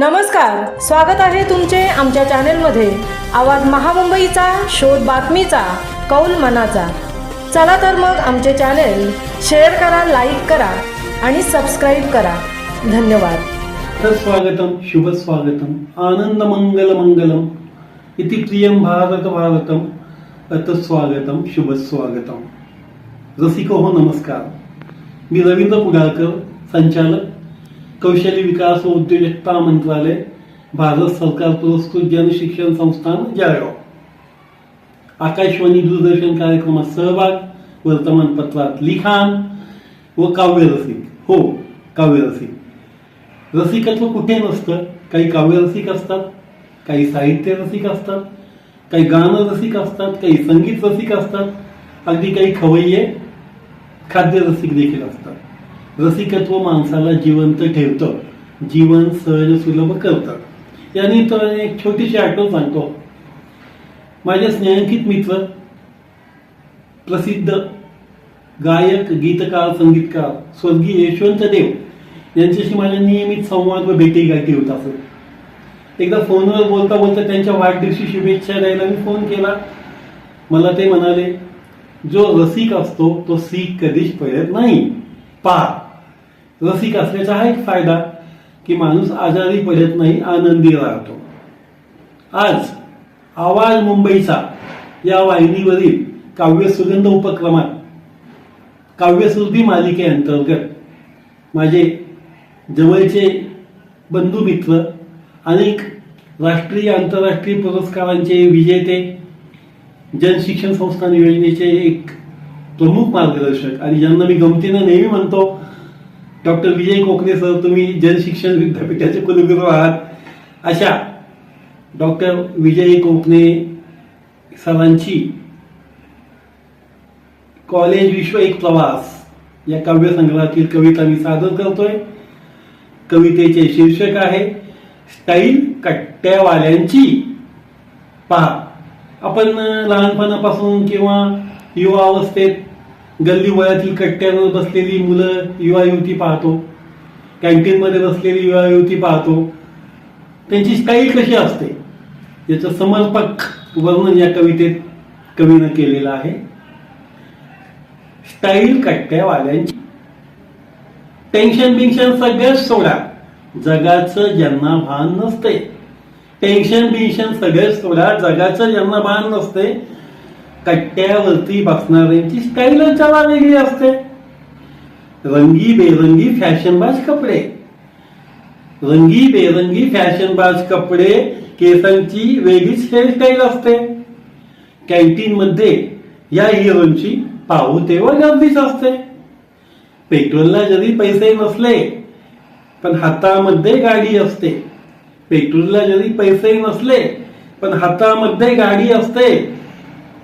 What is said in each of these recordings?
नमस्कार स्वागत आहे तुमचे आमच्या चॅनेलमध्ये. आवाज महामुंबईचा शोध बातमीचा कौल मनाचा. चला तर मग आमचे चॅनेल शेअर करा लाईक करा आणि सबस्क्राईब करा. धन्यवाद. स्वागतम शुभ स्वागतम. आनंद मंगल मंगलम. इति प्रियम भारत भारतम. अत स्वागतम शुभ स्वागतम. रसिको हो नमस्कार. मी रवींद्र कुडाळकर संचालक कौशल्य विकास व उद्योजकता मंत्रालय भारत सरकार पुरस्कृत जनशिक्षण संस्थान जळगाव. आकाशवाणी दूरदर्शन कार्यक्रमात सहभाग वर्तमानपत्रात लिखाण व काव्यरसिक हो काव्यरसिक रसिकत्व कुठे नसतं? काही काव्यरसिक असतात काही साहित्य रसिक असतात काही गाणं रसिक असतात काही संगीत रसिक असतात अगदी काही खवय्ये खाद्य रसिक देखील असतात. रसिकत्व माणसाला जिवंत ठेवतं. जीवन सहज सुलभ करतं. याने निमित्ताने एक छोटीशी आठवण सांगतो. माझे स्नेहांकित मित्र प्रसिद्ध गायक गीतकार संगीतकार स्वर्गीय यशवंत देव यांच्याशी माझ्या नियमित संवाद व भेटी गाठी होत असत एकदा फोनवर बोलता बोलता त्यांच्या वाढदिवशी शुभेच्छा द्यायला मी फोन केला. मला ते म्हणाले जो रसिक असतो तो सीख कधीच पडत नाही. पहा. रसिक असल्याचा हा एक फायदा की माणूस आजारी पडत नाही आनंदी राहतो. आज आवाज मुंबईचा या वाहिनीवरील काव्य सुगंध उपक्रमात काव्यसुद्धी मालिकेअंतर्गत माझे जवळचे बंधू मित्र अनेक राष्ट्रीय आंतरराष्ट्रीय पुरस्कारांचे विजेते जनशिक्षण संस्थान योजनेचे एक प्रमुख मार्गदर्शक आणि ज्यांना मी गमतीनं नेहमी म्हणतो डॉक्टर विजय कोकणे सर तुम्ही जनशिक्षण विद्यापीठाचे कुलगुरू आहात. अशा डॉक्टर विजय कोकणे सरांची कॉलेज विश्व एक प्रवास या काव्यसंग्रहातील कविता मी सादर करतोय. कवितेचे शीर्षक आहे स्टाईल कट्ट्यावाल्यांची पहा. आपण लहानपणापासून किंवा युवा अवस्थेत गल्ली वयातील कट्ट्यांवर बसलेली मुलं युवा युवती पाहतो. कॅन्टीनमध्ये बसलेली युवा युवती पाहतो. त्यांची स्टाईल कशी असते? याचं समर्पक वर्णन या कवितेत कवीनं केलेलं आहे. स्टाईल कट्ट्यावाल्यांची. टेन्शन बिन्शन सगळं सोडा. जगाचं ज्यांना भान नसते. टेन्शन बिन्शन सगळं सोडा. जगाचं ज्यांना भान नसते. कट्ट्यावरती बसणाऱ्यांची स्टाईल जरा वेगळी असते. रंगी बेरंगी फॅशनबाज कपडे. रंगी बेरंगी फॅशनबाज कपडे केसांची वेगळीच हेअरस्टाईल असते. कॅन्टीन मध्ये या हिरोची पाहू तेव्हा गर्दीच असते. पेट्रोलला जरी पैसे नसले पण हातामध्ये गाडी असते. पेट्रोलला जरी पैसे नसले पण हातामध्ये गाडी असते.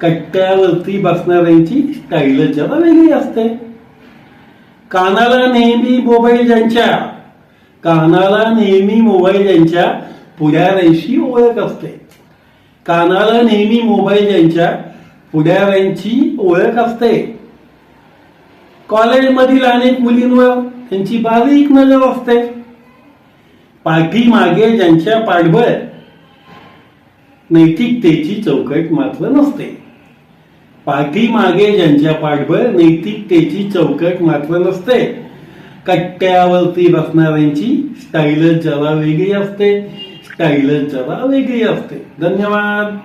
कट्ट्यावरती बसणाऱ्यांची स्टाईल जरा वेगळी असते. कानाला नेहमी मोबाईल ज्यांच्या कानाला नेहमी मोबाईल ज्यांच्या पुढाऱ्यांशी ओळख असते. कानाला नेहमी मोबाईल ज्यांच्या पुढाऱ्यांची ओळख असते. कॉलेजमधील अनेक मुलींवर त्यांची बारीक नजर असते. पाठीमागे ज्यांच्या पाठबळ नैतिकतेची चौकट मात्र नसते. पाठीमागे ज्यांच्या पाठबळ नैतिकतेची चौकट मात्र नसते. कट्ट्यावरती बसणाऱ्यांची स्टाईलच जरा वेगळी असते. स्टाईलच जरा वेगळी असते. धन्यवाद.